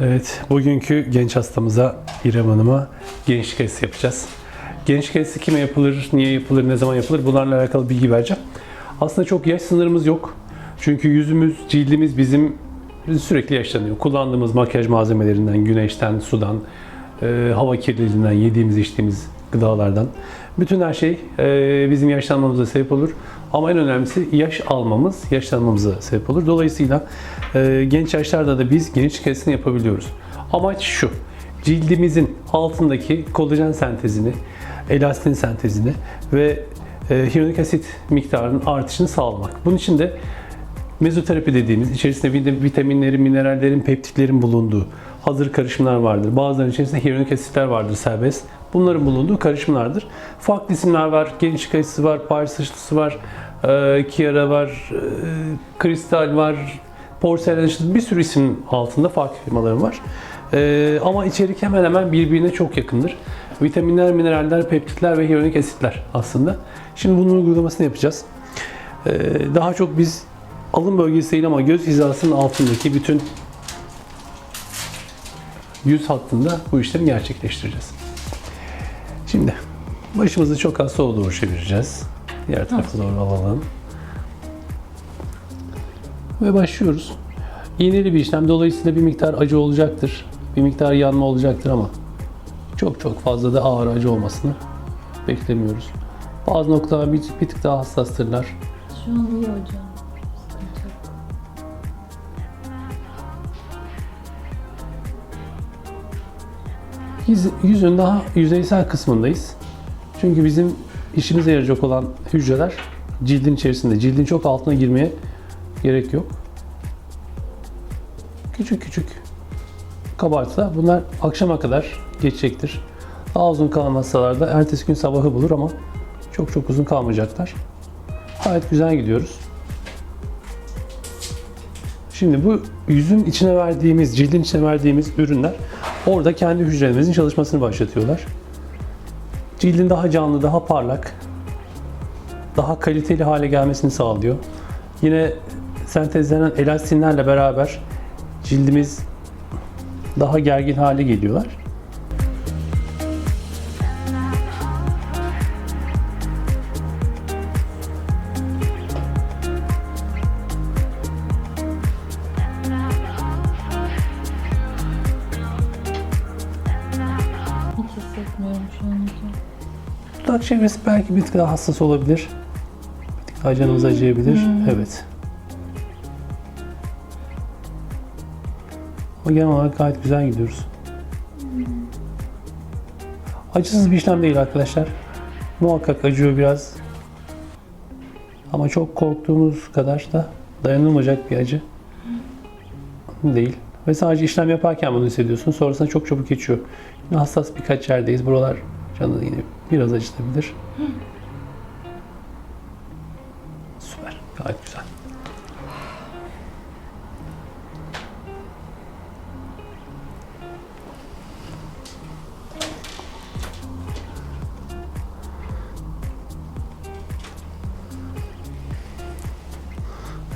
Evet, bugünkü genç hastamıza İrem Hanım'a gençlik testi yapacağız. Gençlik testi kime yapılır, niye yapılır, ne zaman yapılır bunlarla alakalı bilgi vereceğim. Aslında çok yaş sınırımız yok. Çünkü yüzümüz, cildimiz bizim sürekli yaşlanıyor. Kullandığımız makyaj malzemelerinden, güneşten, sudan, e, hava kirliliğinden, yediğimiz, içtiğimiz gıdalardan. Bütün her şey e, bizim yaşlanmamıza sebep olur. Ama en önemlisi yaş almamız, yaşlanmamıza sebep olur. Dolayısıyla e, genç yaşlarda da biz gençlik testini yapabiliyoruz. Amaç şu, cildimizin altındaki kolajen sentezini, elastin sentezini ve e, hyaluronik asit miktarının artışını sağlamak. Bunun için de mezoterapi dediğimiz içerisinde vitaminlerin, minerallerin, peptitlerin bulunduğu hazır karışımlar vardır. Bazılarının içerisinde hyaluronik asitler vardır serbest. Bunların bulunduğu karışımlardır. Farklı isimler var. Gençlik aşısı var, Paris sıçtısı var, e, Kiara var, e, Kristal var, Porselen aşısı bir sürü isim altında farklı firmaların var. E, ama içerik hemen hemen birbirine çok yakındır. Vitaminler, mineraller, peptitler ve hyaluronik asitler aslında. Şimdi bunun uygulamasını yapacağız. E, daha çok biz alın bölgesi değil ama göz hizasının altındaki bütün yüz hattında bu işlemi gerçekleştireceğiz. Şimdi başımızı çok az sola doğru çevireceğiz. Diğer tarafa doğru alalım. Ve başlıyoruz. İğneli bir işlem. Dolayısıyla bir miktar acı olacaktır. Bir miktar yanma olacaktır ama çok çok fazla da ağır acı olmasını beklemiyoruz. Bazı noktalar bir, bir tık daha hassastırlar. Şu an iyi hocam. Yüz- Yüzün daha yüzeysel kısmındayız. Çünkü bizim işimize yarayacak olan hücreler cildin içerisinde. Cildin çok altına girmeye gerek yok. Küçük küçük kabartsa bunlar akşama kadar geçecektir. Daha uzun kalan hastalarda ertesi gün sabahı bulur ama çok çok uzun kalmayacaklar. Gayet güzel gidiyoruz. Şimdi bu yüzün içine verdiğimiz, cildin içine verdiğimiz ürünler orada kendi hücrelerimizin çalışmasını başlatıyorlar. Cildin daha canlı, daha parlak, daha kaliteli hale gelmesini sağlıyor. Yine sentezlenen elastinlerle beraber cildimiz daha gergin hale geliyorlar. Dudak çevresi belki bir tık daha hassas olabilir. Bir tık daha canımız acıyabilir. Evet. Ama genel olarak gayet güzel gidiyoruz. Acısız bir işlem değil arkadaşlar. Muhakkak acıyor biraz. Ama çok korktuğumuz kadar da dayanılmayacak bir acı değil. Ve sadece işlem yaparken bunu hissediyorsun. Sonrasında çok çabuk geçiyor. Yine hassas birkaç yerdeyiz. Buralar canını yine biraz acıtabilir. Süper. Gayet güzel.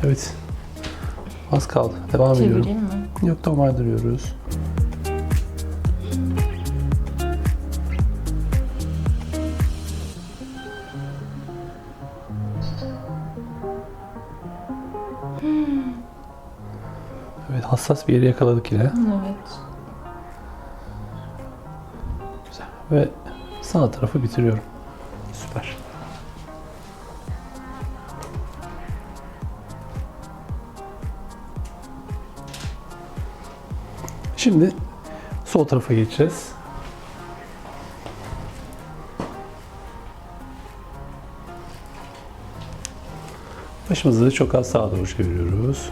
Evet. Az kaldı. Devam ediyorum. Çevireyim mi? Yok normal duruyoruz. Hassas bir yeri yakaladık yine. Evet. Güzel. Ve sağ tarafı bitiriyorum. Süper. Şimdi sol tarafa geçeceğiz. Başımızı çok az sağa doğru çeviriyoruz.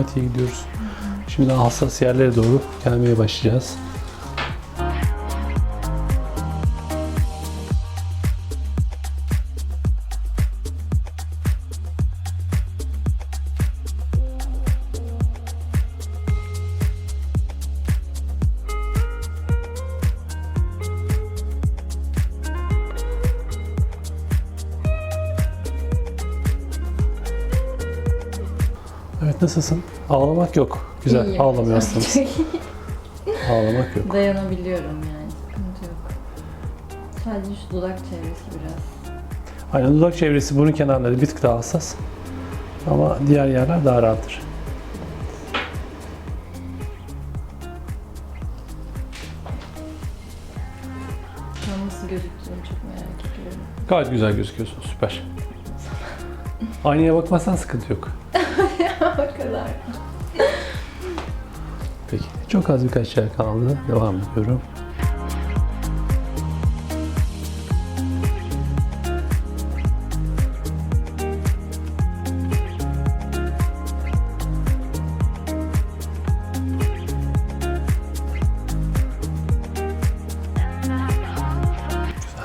İyi gidiyoruz. Şimdi daha hassas yerlere doğru gelmeye başlayacağız. Evet nasılsın? Ağlamak yok. Güzel. İyiyim. Ağlamıyorsunuz. Ağlamak yok. Dayanabiliyorum yani. Sıkıntı yok. Sadece şu dudak çevresi biraz. Aynen dudak çevresi burun kenarları bir tık daha hassas. Ama diğer yerler daha rahattır. Nasıl gözüktüğümü çok merak ediyorum. Gayet güzel gözüküyorsun. Süper. Aynaya bakmazsan sıkıntı yok. Çok az birkaç yer kaldı. Devam ediyorum.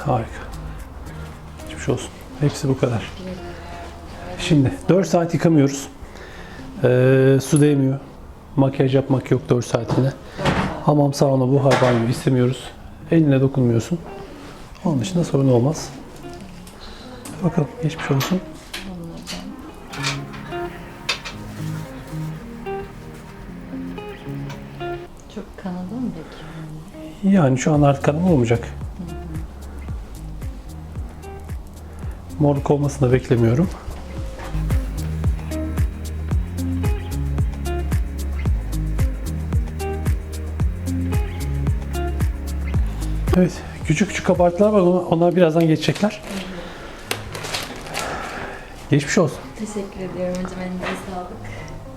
Harika. Geçmiş olsun. Hepsi bu kadar. Şimdi 4 saat yıkamıyoruz. Ee, su değmiyor. Makyaj yapmak yok 4 saatine. Hamam, sauna, buhar, banyo istemiyoruz. Eline dokunmuyorsun. Onun dışında sorun olmaz. Bakalım geçmiş olsun. Çok kanadı mı peki? Yani şu an artık kanama olmayacak. Morluk olmasını da beklemiyorum. Evet, küçük küçük kabartılar var. Onlar- Onlar birazdan geçecekler. Geçmiş olsun. Teşekkür ediyorum hocam. Elinize sağlık.